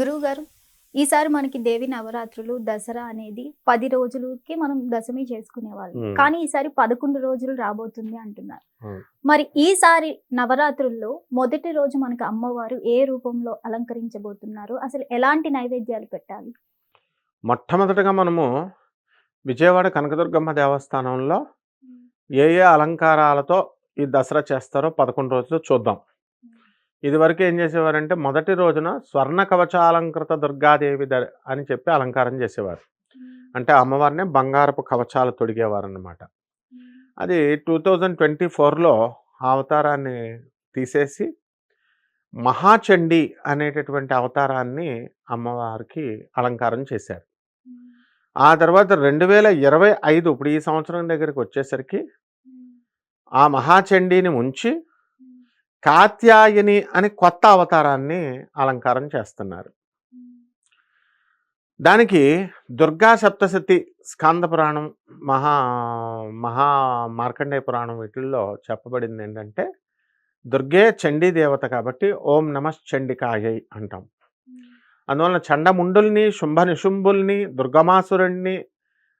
గురువు గారు ఈసారి మనకి దేవి నవరాత్రులు దసరా అనేది పది రోజులకి మనం దశమి చేసుకునేవాళ్ళం. కానీ ఈసారి పదకొండు రోజులు రాబోతుంది అంటున్నారు. మరి ఈసారి నవరాత్రుల్లో మొదటి రోజు మనకి అమ్మవారు ఏ రూపంలో అలంకరించబోతున్నారు? అసలు ఎలాంటి నైవేద్యాలు పెట్టాలి? మొట్టమొదటగా మనము విజయవాడ కనకదుర్గమ్మ దేవస్థానంలో ఏ ఏ అలంకారాలతో ఈ దసరా చేస్తారో పదకొండు రోజులు చూద్దాం. ఇదివరకు ఏం చేసేవారంటే మొదటి రోజున స్వర్ణ కవచాలంకృత దుర్గాదేవి ద అని చెప్పి అలంకారం చేసేవారు. అంటే అమ్మవారిని బంగారపు కవచాలు తొడిగేవారు అన్నమాట అది టూ థౌజండ్ ట్వంటీ ఫోర్లో అవతారాన్ని తీసేసి మహాచండి అనేటటువంటి అవతారాన్ని అమ్మవారికి అలంకారం చేశారు. ఆ తర్వాత రెండు వేల ఇరవై ఐదు ఇప్పుడు ఈ సంవత్సరం దగ్గరికి వచ్చేసరికి ఆ మహాచండీని ఉంచి కాత్యాయని అని కొత్త అవతారాన్ని అలంకారం చేస్తున్నారు. దానికి దుర్గా సప్తశతి స్కంద పురాణం మహా మహా మార్కండేయ పురాణం వీటిల్లో చెప్పబడింది ఏంటంటే దుర్గే చండీ దేవత కాబట్టి ఓం నమ చండికాయై అంటాం. అందువలన చండముండుల్ని శుంభ నిశుంభుల్ని దుర్గమాసురుణ్ణి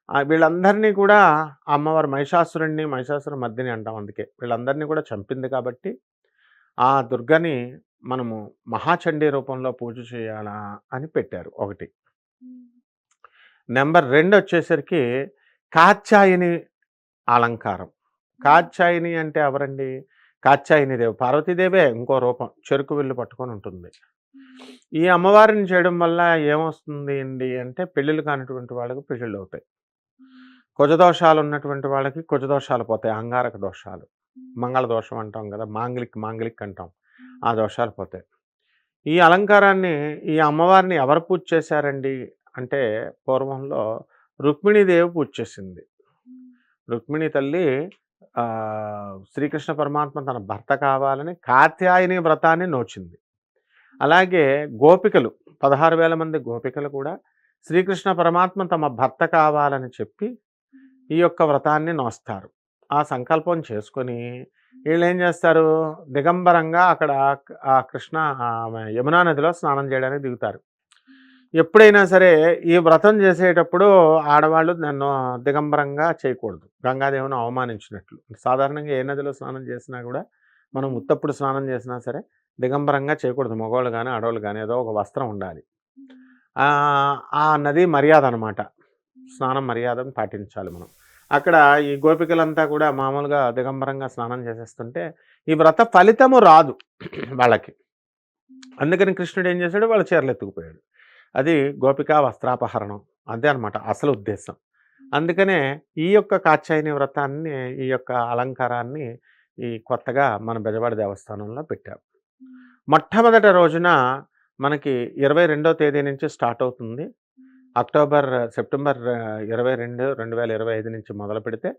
వీళ్ళందరినీ కూడా అమ్మవారు మహిషాసురుణ్ణి మహిషాసుర మధ్యని అంటాం అందుకే. వీళ్ళందరినీ కూడా చంపింది కాబట్టి ఆ దుర్గని మనము మహాచండీ రూపంలో పూజ చేయాలా అని పెట్టారు ఒకటి. నెంబర్ రెండు వచ్చేసరికి కాత్యాయని అలంకారం. కాత్యాయని అంటే ఎవరండి? కాత్యాయని దేవి. పార్వతీదేవే ఇంకో రూపం. చెరుకు విల్లు పట్టుకొని ఉంటుంది. ఈ అమ్మవారిని చేయడం వల్ల ఏమొస్తుంది అండి అంటే పెళ్ళిళ్ళు కానటువంటి వాళ్ళకి పెళ్ళిళ్ళు అవుతాయి కుజదోషాలు ఉన్నటువంటి వాళ్ళకి కుజదోషాలు పోతాయి. అంగారక దోషాలు. మంగళ దోషం అంటాం కదా మాంగలిక్ మాంగలిక్ అంటాం. ఆ దోషాలు పోతాయి. ఈ అలంకారాన్ని ఈ అమ్మవారిని ఎవరు పూజ చేశారండి? అంటే పూర్వంలో రుక్మిణీదేవి పూజ చేసింది. రుక్మిణి తల్లి శ్రీకృష్ణ పరమాత్మ తన భర్త కావాలని కాత్యాయని వ్రతాన్ని నోచింది. అలాగే గోపికలు పదహారు వేల మంది గోపికలు కూడా శ్రీకృష్ణ పరమాత్మ తమ భర్త కావాలని చెప్పి ఈ యొక్క వ్రతాన్ని నోస్తారు. ఆ సంకల్పం చేసుకొని వీళ్ళు ఏం చేస్తారు? దిగంబరంగా అక్కడ ఆ కృష్ణ యమునా నదిలో స్నానం చేయడానికి దిగుతారు. ఎప్పుడైనా సరే ఈ వ్రతం చేసేటప్పుడు ఆడవాళ్ళు నన్ను దిగంబరంగా చేయకూడదు. గంగాదేవిని అవమానించినట్లు. సాధారణంగా ఏ నదిలో స్నానం చేసినా కూడా మనం ఉత్తప్పుడు స్నానం చేసినా సరే దిగంబరంగా చేయకూడదు. మగవాళ్ళు కానీ ఆడవాళ్ళు కానీ ఏదో ఒక వస్త్రం ఉండాలి. ఆ నది మర్యాద అనమాట స్నానం మర్యాదను పాటించాలి మనం. అక్కడ ఈ గోపికలంతా కూడా మామూలుగా దిగంబరంగా స్నానం చేసేస్తుంటే ఈ వ్రత ఫలితము రాదు వాళ్ళకి. అందుకని కృష్ణుడు ఏం చేశాడు? వాళ్ళ చీరలు ఎత్తుకుపోయాడు. అది గోపికా వస్త్రాపహరణం. అదే అనమాట అసలు ఉద్దేశం. అందుకనే ఈ యొక్క కాచాయని వ్రతాన్ని ఈ యొక్క అలంకారాన్ని ఈ కొత్తగా మన బెజవాడ దేవస్థానంలో పెట్టాం. మొట్టమొదటి రోజున మనకి ఇరవై రెండో తేదీ నుంచి స్టార్ట్ అవుతుంది. అక్టోబర్ సెప్టెంబర్ ఇరవై రెండు రెండు వేల ఇరవై ఐదు నుంచి మొదలు పెడితే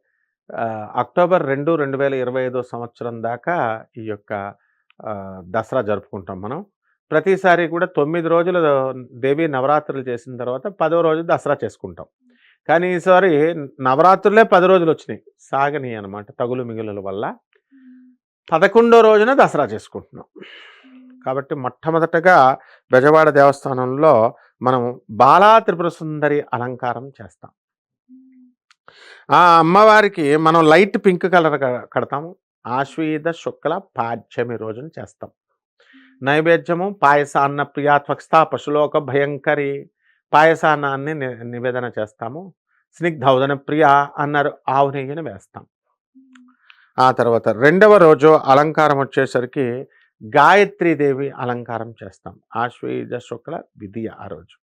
అక్టోబర్ రెండు రెండు వేల ఇరవై ఐదో సంవత్సరం దాకా ఈ యొక్క దసరా జరుపుకుంటాం మనం. ప్రతిసారి కూడా తొమ్మిది రోజులు దేవి నవరాత్రులు చేసిన తర్వాత పదో రోజు దసరా చేసుకుంటాం. కానీ ఈసారి నవరాత్రులే పది రోజులు వచ్చినాయి. సాగని అనమాట తగులు మిగులుల వల్ల. పదకొండో రోజున దసరా చేసుకుంటున్నాం. కాబట్టి మొట్టమొదటగా బెజవాడ దేవస్థానంలో మనం బాలా త్రిపుర సుందరి అలంకారం చేస్తాం. ఆ అమ్మవారికి మనం లైట్ పింక్ కలర్ కడతాము ఆశ్వీద శుక్ల పాఠ్యమి రోజున చేస్తాం. నైవేద్యము పాయసాన్న ప్రియాత్వక్స్తా పశులోక భయంకరి పాయసాన్నాన్ని ని- నివేదన చేస్తాము. స్నిగ్ధౌదన ప్రియ అన్నారు ఆవు నెయ్యిని వేస్తాం. ఆ తర్వాత రెండవ రోజు అలంకారం వచ్చేసరికి గాయత్రీదేవి అలంకారం చేస్తాం. ఆశ్వీజ శుక్ల విధియ ఆ రోజు.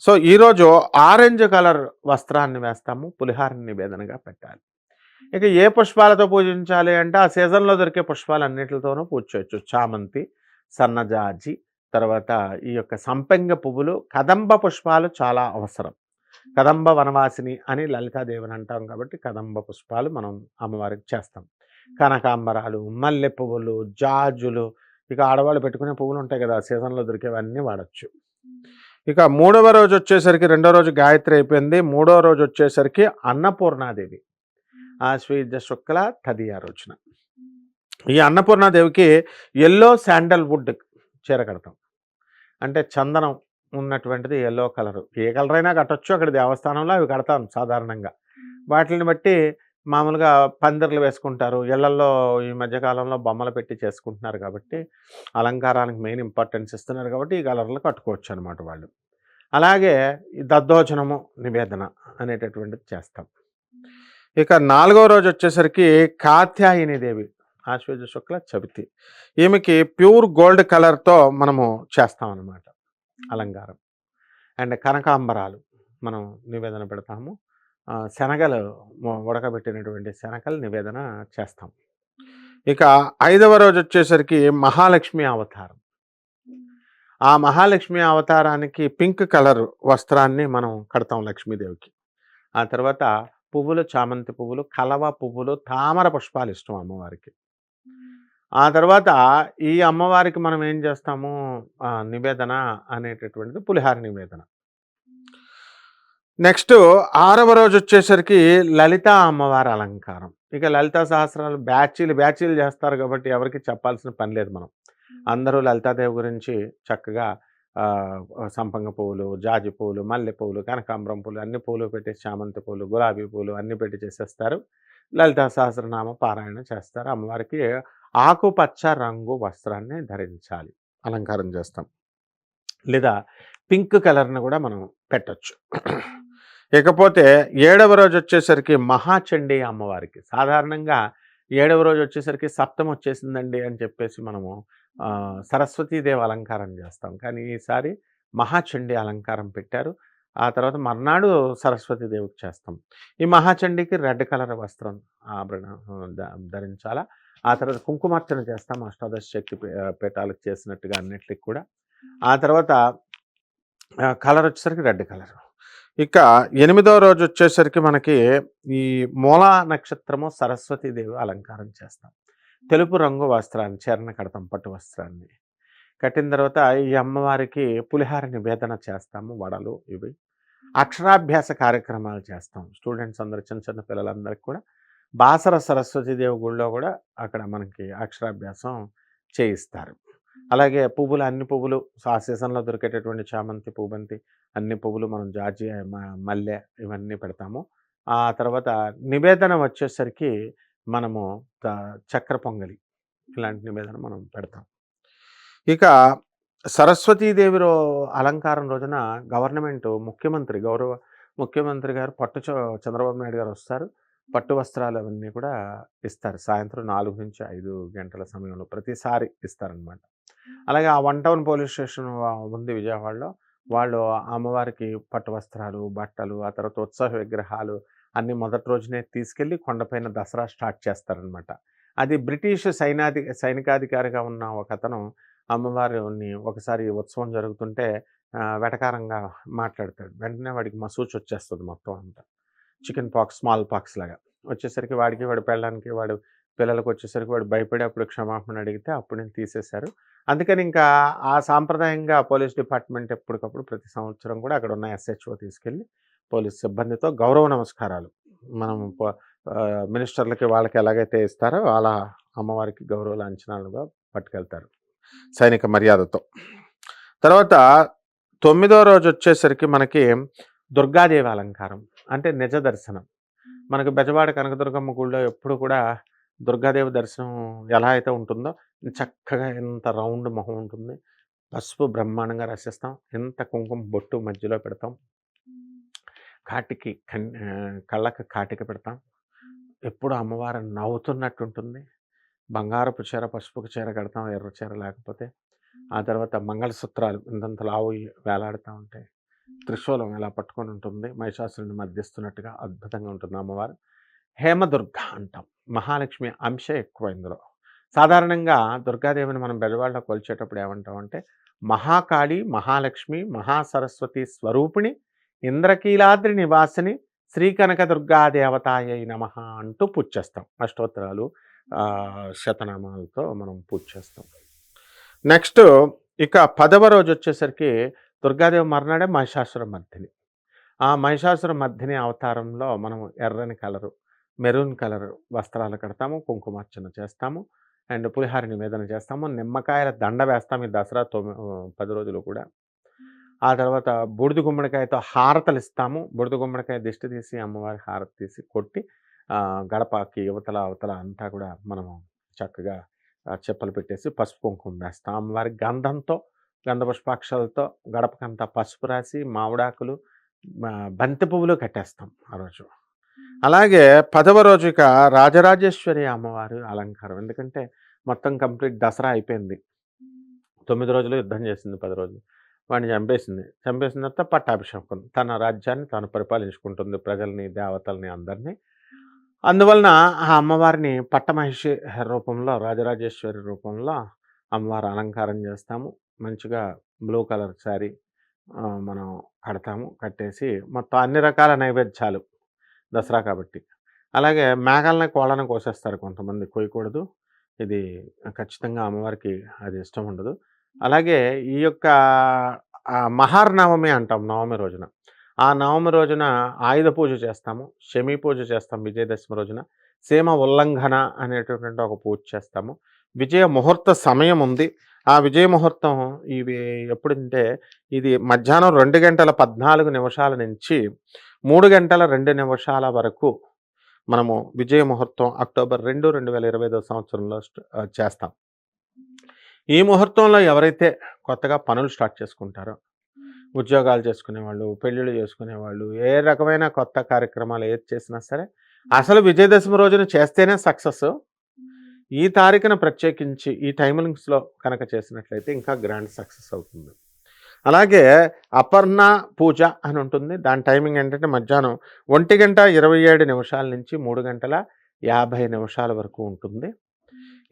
సో ఈరోజు ఆరెంజ్ కలర్ వస్త్రాన్ని వేస్తాము పులిహారని నివేదనగా పెట్టాలి. ఇక ఏ పుష్పాలతో పూజించాలి అంటే ఆ సీజన్లో దొరికే పుష్పాలు అన్నిటితోనూ పూజ చేయొచ్చు. చామంతి సన్నజాజి తర్వాత ఈ యొక్క సంపెంగ పువ్వులు కదంబ పుష్పాలు చాలా అవసరం. కదంబ వనవాసిని అని లలితాదేవిని అంటాం కాబట్టి కదంబ పుష్పాలు మనం అమ్మవారికి చేస్తాం. కనకాంబరాలు మల్లె పువ్వులు జాజులు ఇక ఆడవాళ్ళు పెట్టుకునే పువ్వులు ఉంటాయి కదా సీజన్లో దొరికేవన్నీ వాడచ్చు. ఇక మూడవ రోజు వచ్చేసరికి రెండో రోజు గాయత్రి అయిపోయింది. మూడో రోజు వచ్చేసరికి అన్నపూర్ణాదేవి. ఆశ్వీజ శుక్ల తదియ రోజున. ఈ అన్నపూర్ణాదేవికి ఎల్లో శాండల్ వుడ్ చీర కడతాం. అంటే చందనం ఉన్నటువంటిది ఎల్లో కలర్. ఏ కలర్ అయినా కట్టొచ్చు. అక్కడ దేవస్థానంలో అవి కడతాం సాధారణంగా. వాటిని బట్టి మామూలుగా పందిర్లు వేసుకుంటారు. ఇళ్ళల్లో ఈ మధ్యకాలంలో బొమ్మలు పెట్టి చేసుకుంటున్నారు కాబట్టి అలంకారానికి మెయిన్ ఇంపార్టెన్స్ ఇస్తున్నారు కాబట్టి ఈ కలర్లు కట్టుకోవచ్చు అనమాట వాళ్ళు. అలాగే ఈ దద్దోజనము నివేదన అనేటటువంటిది చేస్తాం. ఇక నాలుగో రోజు వచ్చేసరికి కాత్యాయని దేవి ఆశ్వేజ శుక్ల చవితి. ఈమెకి ప్యూర్ గోల్డ్ కలర్తో మనము చేస్తాం అన్నమాట అలంకారం. అండ్ కనకాంబరాలు మనం నివేదన పెడతాము. శనగలు ఉడకబెట్టినటువంటి శనగలు నివేదన చేస్తాం. ఇక ఐదవ రోజు వచ్చేసరికి మహాలక్ష్మి అవతారం. ఆ మహాలక్ష్మి అవతారానికి పింక్ కలర్ వస్త్రాన్ని మనం కడతాం లక్ష్మీదేవికి. ఆ తర్వాత పువ్వులు చామంతి పువ్వులు కలవ పువ్వులు తామర పుష్పాలు ఇష్టం అమ్మవారికి. ఆ తర్వాత ఈ అమ్మవారికి మనం ఏం చేస్తాము? నివేదన అనేటటువంటిది పులిహార నివేదన. నెక్స్ట్ ఆరవ రోజు వచ్చేసరికి లలిత అమ్మవారి అలంకారం. ఇక లలిత సహస్రాలు బ్యాచీలు బ్యాచీలు చేస్తారు కాబట్టి ఎవరికి చెప్పాల్సిన పని లేదు మనం. అందరూ లలితాదేవి గురించి చక్కగా సంపంగ పువ్వులు జాజి పువ్వులు మల్లె పువ్వులు కనకాంబరం పువ్వులు అన్ని పువ్వులు పెట్టి చామంతి పువ్వులు గులాబీ పువ్వులు అన్ని పెట్టి చేసేస్తారు. లలితా సహస్రనామ పారాయణ చేస్తారు. అమ్మవారికి ఆకుపచ్చ రంగు వస్త్రాన్ని ధరించాలి. అలంకారం చేస్తాం. లేదా పింక్ కలర్ని కూడా మనం పెట్టచ్చు. ఇకపోతే ఏడవ రోజు వచ్చేసరికి మహాచండీ అమ్మవారికి. సాధారణంగా ఏడవ రోజు వచ్చేసరికి సప్తం వచ్చేసిందండి అని చెప్పేసి మనము సరస్వతీదేవి అలంకారం చేస్తాం. కానీ ఈసారి మహాచండీ అలంకారం పెట్టారు. ఆ తర్వాత మర్నాడు సరస్వతీదేవికి చేస్తాం. ఈ మహాచండీకి రెడ్ కలర్ వస్త్రం ఆభరణ ధరించాలా. ఆ తర్వాత కుంకుమార్చన చేస్తాం అష్టాదశ శక్తి పీఠాలకు చేసినట్టుగా అన్నిటికి కూడా. ఆ తర్వాత కలర్ వచ్చేసరికి రెడ్ కలర్. ఇక ఎనిమిదో రోజు వచ్చేసరికి మనకి ఈ మూలా నక్షత్రము సరస్వతీదేవి అలంకారం చేస్తాం. తెలుపు రంగు వస్త్రాన్ని చరణ కడతాం పట్టు వస్త్రాన్ని కట్టిన తర్వాత ఈ అమ్మవారికి పులిహార నివేదన చేస్తాము వడలు ఇవి. అక్షరాభ్యాస కార్యక్రమాలు చేస్తాం. స్టూడెంట్స్ అందరు చిన్న చిన్న పిల్లలందరికీ కూడా. బాసర సరస్వతీదేవి గుళ్ళో కూడా అక్కడ మనకి అక్షరాభ్యాసం చేయిస్తారు. అలాగే పువ్వులు అన్ని పువ్వులు ఆ సీజన్లో దొరికేటటువంటి చామంతి పూబంతి అన్ని పువ్వులు మనం జాజి మల్లె ఇవన్నీ పెడతాము. ఆ తర్వాత నివేదన వచ్చేసరికి మనము చక్ర చక్కెర పొంగలి ఇలాంటి నివేదన మనం పెడతాం. ఇక సరస్వతీదేవి రో అలంకారం రోజున గవర్నమెంట్ ముఖ్యమంత్రి గౌరవ ముఖ్యమంత్రి గారు పట్టు చ- చంద్రబాబు నాయుడు గారు వస్తారు. పట్టు వస్త్రాలు అవన్నీ కూడా ఇస్తారు. సాయంత్రం నాలుగు నుంచి ఐదు గంటల సమయంలో ప్రతిసారి ఇస్తారనమాట. అలాగే ఆ వన్ టౌన్ పోలీస్ స్టేషన్ ఉంది విజయవాడలో. వాళ్ళు అమ్మవారికి పట్టు వస్త్రాలు బట్టలు ఆ తర్వాత ఉత్సవ విగ్రహాలు అన్ని మొదటి రోజునే తీసుకెళ్ళి కొండపైన దసరా స్టార్ట్ చేస్తారనమాట. అది బ్రిటిష్ సైనాధి సైనికాధికారిగా ఉన్న ఒక అతను అమ్మవారిని ఒకసారి ఉత్సవం జరుగుతుంటే వెటకారంగా మాట్లాడతాడు. వెంటనే వాడికి మసూచి వచ్చేస్తుంది మొత్తం అంతా. చికెన్ పాక్స్ స్మాల్ పాక్స్ లాగా. వచ్చేసరికి వాడికి వాడు పెళ్ళడానికి వాడు పిల్లలకు వచ్చేసరికి వాడు భయపడి అప్పుడు క్షమాపణ అడిగితే అప్పుడు నేను తీసేశారు. అందుకని ఇంకా ఆ సాంప్రదాయంగా పోలీస్ డిపార్ట్మెంట్ ఎప్పటికప్పుడు ప్రతి సంవత్సరం కూడా అక్కడ ఉన్న ఎస్హెచ్ఓ తీసుకెళ్ళి పోలీస్ సిబ్బందితో గౌరవ నమస్కారాలు. మనం మినిస్టర్లకి వాళ్ళకి ఎలాగైతే ఇస్తారో అలా అమ్మవారికి గౌరవ లాంఛనాలుగా పట్టుకెళ్తారు సైనిక మర్యాదతో. తర్వాత తొమ్మిదో రోజు వచ్చేసరికి మనకి దుర్గాదేవి అలంకారం అంటే నిజ దర్శనం. మనకు బెజవాడ కనకదుర్గమ్మ గుడిలో ఎప్పుడు కూడా దుర్గాదేవి దర్శనం ఎలా అయితే ఉంటుందో చక్కగా ఎంత రౌండ్ మొహం ఉంటుంది. పసుపు బ్రహ్మాండంగా రసిస్తాం. ఎంత కుంకుమ బొట్టు మధ్యలో పెడతాం. కాటికి కన్ కళ్ళకి కాటిక పెడతాం. ఎప్పుడు అమ్మవారు నవ్వుతున్నట్టు ఉంటుంది. బంగారపు చీర పసుపుకు చీర కడతాం ఎర్ర చీర లేకపోతే. ఆ తర్వాత మంగళసూత్రాలు ఇంతంత లావు వేలాడుతూ ఉంటాయి త్రిశూలం ఇలా పట్టుకొని ఉంటుంది. మహిషాసురుని మధ్యస్తున్నట్టుగా అద్భుతంగా ఉంటుంది అమ్మవారు. హేమదుర్గ అంటాం. మహాలక్ష్మి అంశ ఎక్కువ ఇందులో. సాధారణంగా దుర్గాదేవిని మనం బెజవాడలో కొలిచేటప్పుడు ఏమంటామంటే మహాకాళి మహాలక్ష్మి మహాసరస్వతి స్వరూపిణి ఇంద్రకీలాద్రి నివాసిని శ్రీ కనక దుర్గాదేవతాయ నమ అంటూ పూజ చేస్తాం. అష్టోత్తరాలు శతనామాలతో మనం పూజ చేస్తాం. నెక్స్ట్ ఇక పదవ రోజు వచ్చేసరికి దుర్గాదేవి మర్నాడే మహిషాసుర మర్ధిని ఆ మహిషాసుర మర్దిని అవతారంలో మనం ఎర్రని కలరు మెరూన్ కలర్ వస్త్రాలు కడతాము కుంకుమార్చన చేస్తాము అండ్ పులిహార నివేదన చేస్తాము నిమ్మకాయల దండ వేస్తాం ఈ దసరా తొమ్మి పది రోజులు కూడా. ఆ తర్వాత బూడిద గుమ్మడికాయతో హారతలు ఇస్తాము. బూడిద గుమ్మడికాయ దిష్టి తీసి అమ్మవారి హారతి తీసి కొట్టి గడపకి యువతల అవతల అంతా కూడా మనము చక్కగా చెప్పలు పెట్టేసి పసుపు కుంకుమ వేస్తాం. అమ్మవారి గంధంతో గంధ పుష్పాక్షలతో గడపకంతా పసుపు రాసి మామిడాకులు బంతి పువ్వులు కట్టేస్తాం ఆ రోజు. అలాగే పదవ రోజుక రాజరాజేశ్వరి అమ్మవారు అలంకారం. ఎందుకంటే మొత్తం కంప్లీట్ దసరా అయిపోయింది. తొమ్మిది రోజులు యుద్ధం చేసింది పది రోజులు. వాడిని చంపేసింది. చంపేసిన తర్వాత పట్టాభిషేకం. తన రాజ్యాన్ని తాను పరిపాలించుకుంటుంది ప్రజల్ని దేవతల్ని అందరినీ. అందువలన ఆ అమ్మవారిని పట్టమహిషి రూపంలో రాజరాజేశ్వరి రూపంలో అమ్మవారు అలంకారం చేస్తాము. మంచిగా బ్లూ కలర్ శారీ మనం కడతాము కట్టేసి మొత్తం అన్ని రకాల నైవేద్యాలు. దసరా కాబట్టి. అలాగే మేఘాలని కోళ్ళని కోసేస్తారు కొంతమంది కోయకూడదు. ఇది ఖచ్చితంగా అమ్మవారికి అది ఇష్టం ఉండదు. అలాగే ఈ యొక్క మహార్నవమి అంటాం నవమి రోజున. ఆ నవమి రోజున ఆయుధ పూజ చేస్తాము శమి పూజ చేస్తాం విజయదశమి రోజున. సీమ ఉల్లంఘన అనేటటువంటి ఒక పూజ చేస్తాము. విజయ ముహూర్త సమయం ఉంది. ఆ విజయ ముహూర్తం ఇవి ఎప్పుడంటే ఇది మధ్యాహ్నం రెండు గంటల పద్నాలుగు నిమిషాల నుంచి మూడు గంటల రెండు నిమిషాల వరకు మనము విజయ ముహూర్తం అక్టోబర్ రెండు రెండు వేల ఇరవై ఐదో సంవత్సరంలో స్ట- చేస్తాం. ఈ ముహూర్తంలో ఎవరైతే కొత్తగా పనులు స్టార్ట్ చేసుకుంటారో ఉద్యోగాలు చేసుకునే వాళ్ళు పెళ్ళిళ్ళు చేసుకునే వాళ్ళు ఏ రకమైన కొత్త కార్యక్రమాలు ఏది చేసినా సరే అసలు విజయదశమి రోజున చేస్తేనే సక్సెస్. ఈ తారీఖున ప్రత్యేకించి ఈ టైమింగ్స్లో కనుక చేసినట్లయితే ఇంకా గ్రాండ్ సక్సెస్ అవుతుంది. అలాగే అపర్ణ పూజ అని ఉంటుంది. దాని టైమింగ్ ఏంటంటే మధ్యాహ్నం ఒంటి గంట ఇరవై ఏడు నిమిషాల నుంచి మూడు గంటల యాభై నిమిషాల వరకు ఉంటుంది.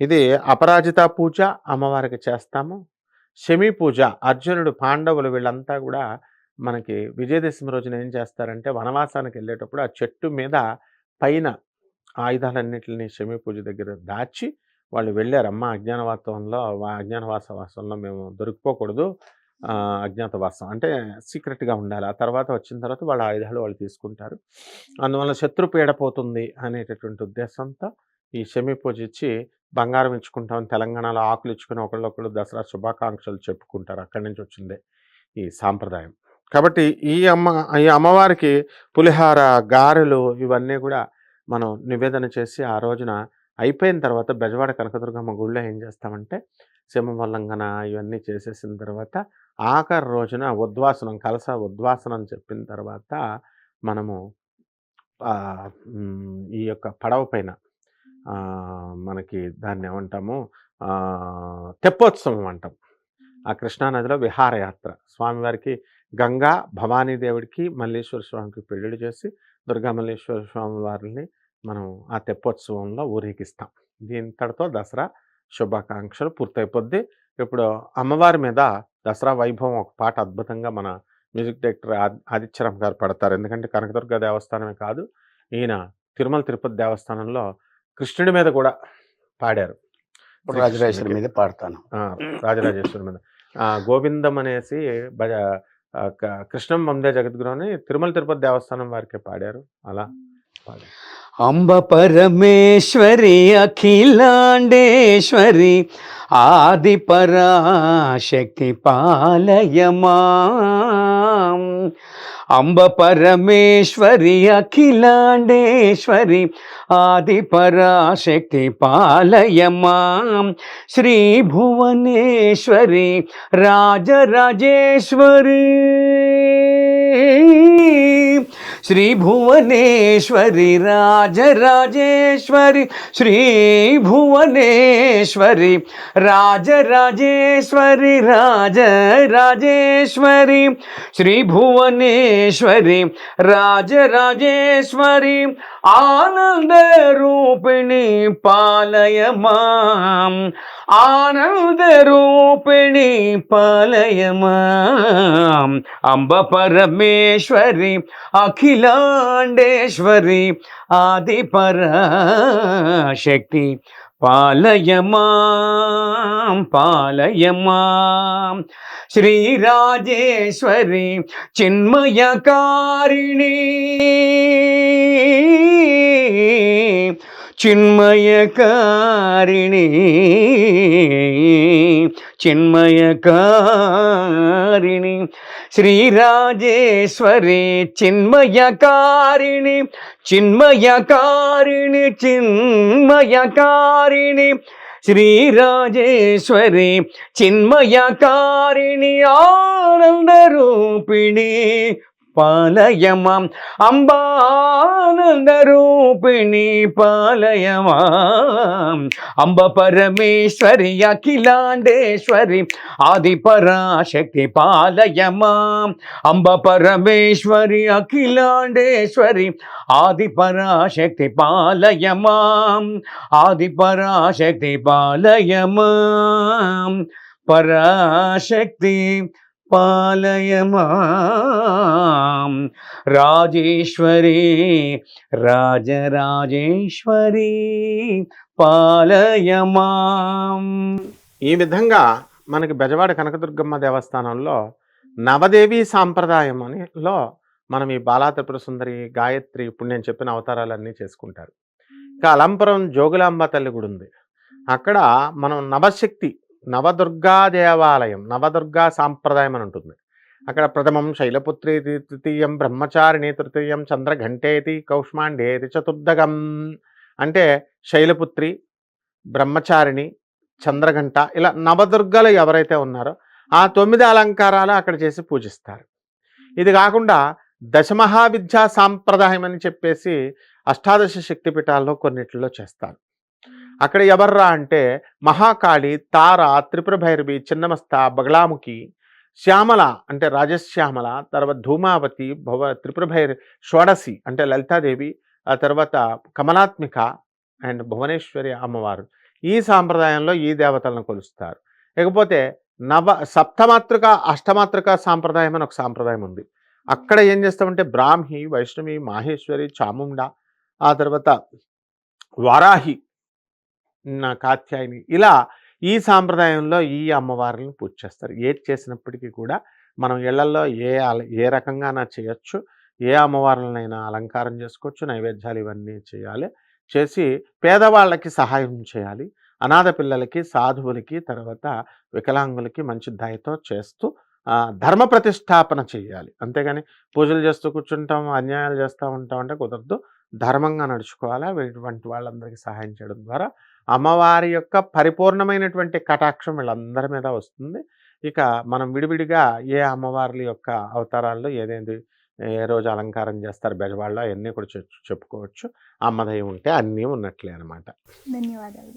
ఇది అపరాజిత పూజ అమ్మవారికి చేస్తాము. శమి పూజ అర్జునుడు పాండవులు వీళ్ళంతా కూడా మనకి విజయదశమి రోజున ఏం చేస్తారంటే వనవాసానికి వెళ్ళేటప్పుడు ఆ చెట్టు మీద పైన ఆయుధాలన్నింటినీ శమి పూజ దగ్గర దాచి వాళ్ళు వెళ్ళారమ్మ అజ్ఞానవాసంలో అజ్ఞానవాస వాసంలో మేము దొరికిపోకూడదు. అజ్ఞాతవాసం. అంటే సీక్రెట్గా ఉండాలి. ఆ తర్వాత వచ్చిన తర్వాత వాళ్ళ ఆయుధాలు వాళ్ళు తీసుకుంటారు. అందువల్ల శత్రు పోతుంది అనేటటువంటి ఉద్దేశంతో ఈ శమి పూజ ఇచ్చి బంగారం ఇచ్చుకుంటాం తెలంగాణలో ఆకులు ఇచ్చుకుని ఒకళ్ళొకళ్ళు దసరా శుభాకాంక్షలు చెప్పుకుంటారు. అక్కడి నుంచి వచ్చిందే ఈ సాంప్రదాయం. కాబట్టి ఈ అమ్మ ఈ అమ్మవారికి పులిహార గారెలు ఇవన్నీ కూడా మనం నివేదన చేసి ఆ రోజున అయిపోయిన తర్వాత బెజవాడ కనకదుర్గమ్మ గుళ్ళో ఏం చేస్తామంటే సింహవల్లంఘన ఇవన్నీ చేసేసిన తర్వాత ఆఖరి రోజున ఉద్వాసనం కలస ఉద్వాసనం చెప్పిన తర్వాత మనము ఈ యొక్క పడవ పైన మనకి దాన్ని ఏమంటాము? తెప్పోత్సవం అంటాం. ఆ కృష్ణానదిలో విహారయాత్ర. స్వామివారికి గంగా భవానీ దేవుడికి మల్లేశ్వర స్వామికి పెళ్ళిళ్ళు చేసి దుర్గా మల్లేశ్వర స్వామి వారిని మనం ఆ తెప్పోత్సవంలో ఊరేగిస్తాం. దీంతటితో దసరా శుభాకాంక్షలు పూర్తయిపోద్ది. ఇప్పుడు అమ్మవారి మీద దసరా వైభవం ఒక పాట అద్భుతంగా మన మ్యూజిక్ డైరెక్టర్ ఆది- ఆదిత్యరామ్ గారు పడతారు. ఎందుకంటే కనకదుర్గ దేవస్థానమే కాదు ఈయన తిరుమల తిరుపతి దేవస్థానంలో కృష్ణుడి మీద కూడా పాడారు ఇప్పుడు రాజరాజేశ్వరి మీద పాడతాను. ఆ, రాజరాజేశ్వరి మీద. ఆ, గోవిందం అనేసి భజ కృష్ణం వందే జగద్గురు అని తిరుమల తిరుపతి దేవస్థానం వారికి పాడారు. అలా పాడారు. అంబ పరమేశ్వరి అఖిలాండేశ్వరి ఆది పరాశక్తి పాలయమా. అంబ పరమేశ్వరి అఖిలాండేశ్వరి ఆది పరాశక్తి పాలయమా. శ్రీ భువనేశ్వరి రాజరాజేశ్వరి. శ్రీ భువనేశ్వరి రాజరాజేశ్వరి శ్రీ భువనేశ్వరి రాజరాజేశ్వరి రాజరాజేశ్వరి శ్రీ భువనేశ్వరి రాజరాజేశ్వరి ఆనంద రూపిణి పాలయమాం ఆనంద రూపిణి పాలయమాం అంబ పరమేశ్వరి అఖిలాండేశ్వరి ఆది పరాశక్తి పాలయమాం పాలయమాం శ్రీరాజేశ్వరి చిన్మయకారిణి చిన్మయకారిణి ശ്രീരാജേശ്വരി ചിന്മയകാരിണി ചിന്മയകാരിണി ചിന്മയകാരിണി ശ്രീരാജേശ്വരി ചിന്മയകാരിണി ആനന്ദരൂപിണി ఆనందరూపిణి పాలయమాం అంబానందరూపిణి పాలయమాం అంబ పరమేశ్వరి అఖిలాండేశ్వరి ఆది పరాశక్తి పాలయమాం అంబ పరమేశ్వరి అఖిలాండేశ్వరి ఆది పరాశక్తి పాలయమాం ఆది పరాశక్తి పాలయమాం పరాశక్తి పాలయమాం. రాజేశ్వరి రాజరాజేశ్వరి పాలయమాం. ఈ విధంగా మనకి బెజవాడ కనకదుర్గమ్మ దేవస్థానంలో నవదేవి సాంప్రదాయం అనిలో మనం ఈ బాలా త్రిపుర సుందరి గాయత్రి ఇప్పుడు నేను చెప్పిన అవతారాలన్నీ చేసుకుంటారు. ఇంకా అలంపురం జోగులాంబ తల్లి గుడి ఉంది అక్కడ మనం నవశక్తి నవదుర్గా దేవాలయం నవదుర్గా సాంప్రదాయం అని ఉంటుంది. అక్కడ ప్రథమం శైలపుత్రి తృతీయం బ్రహ్మచారిణి తృతీయం చంద్రఘంటేతి కౌష్మాండేతి చతుర్దగం. అంటే శైలపుత్రి బ్రహ్మచారిణి చంద్రఘంట ఇలా నవదుర్గలు ఎవరైతే ఉన్నారో ఆ తొమ్మిది అలంకారాలు అక్కడ చేసి పూజిస్తారు. ఇది కాకుండా దశమహావిద్యా సాంప్రదాయం అని చెప్పేసి అష్టాదశ శక్తిపీఠాల్లో కొన్నిట్లో చేస్తారు. అక్కడ ఎవర్రా అంటే మహాకాళి తార త్రిపుర భైరవి చిన్నమస్త బగలాముఖి శ్యామల అంటే రాజశ్యామల తర్వాత ధూమావతి భవ త్రిపుర భైర షోడసి అంటే లలితాదేవి ఆ తర్వాత కమలాత్మిక అండ్ భువనేశ్వరి అమ్మవారు. ఈ సాంప్రదాయంలో ఈ దేవతలను కొలుస్తారు. ఇకపోతే నవ సప్తమాతృక అష్టమాతృక సాంప్రదాయం అని ఒక సాంప్రదాయం ఉంది. అక్కడ ఏం చేస్తామంటే బ్రాహ్మి వైష్ణవి మాహేశ్వరి చాముండ ఆ తర్వాత వారాహి కాత్యాయని. ఇలా ఈ సాంప్రదాయంలో ఈ అమ్మవారిని పూజ చేస్తారు. ఏది చేసినప్పటికీ కూడా మనం ఇళ్ళలో ఏ అల- ఏ రకంగానా చేయొచ్చు. ఏ అమ్మవారులనైనా అలంకారం చేసుకోవచ్చు. నైవేద్యాలు ఇవన్నీ చేయాలి. చేసి పేదవాళ్ళకి సహాయం చేయాలి. అనాథ పిల్లలకి సాధువులకి తర్వాత వికలాంగులకి మంచి దయతో చేస్తూ ధర్మ ప్రతిష్టాపన చేయాలి. అంతేగాని పూజలు చేస్తూ కూర్చుంటాం అన్యాయాలు చేస్తూ ఉంటాం అంటే కుదరదు. ధర్మంగా నడుచుకోవాలా. ఇటువంటి వాళ్ళందరికీ సహాయం చేయడం ద్వారా అమ్మవారి యొక్క పరిపూర్ణమైనటువంటి కటాక్షం వీళ్ళందరి మీద వస్తుంది. ఇక మనం విడివిడిగా ఏ అమ్మవార్ల యొక్క అవతారాల్లో ఏదేది ఏ రోజు అలంకారం చేస్తారు బెజవాళ్ళు అవన్నీ కూడా చెప్పుకోవచ్చు. అమ్మదయం ఉంటే అన్నీ ఉన్నట్లే అనమాట ధన్యవాదాలు.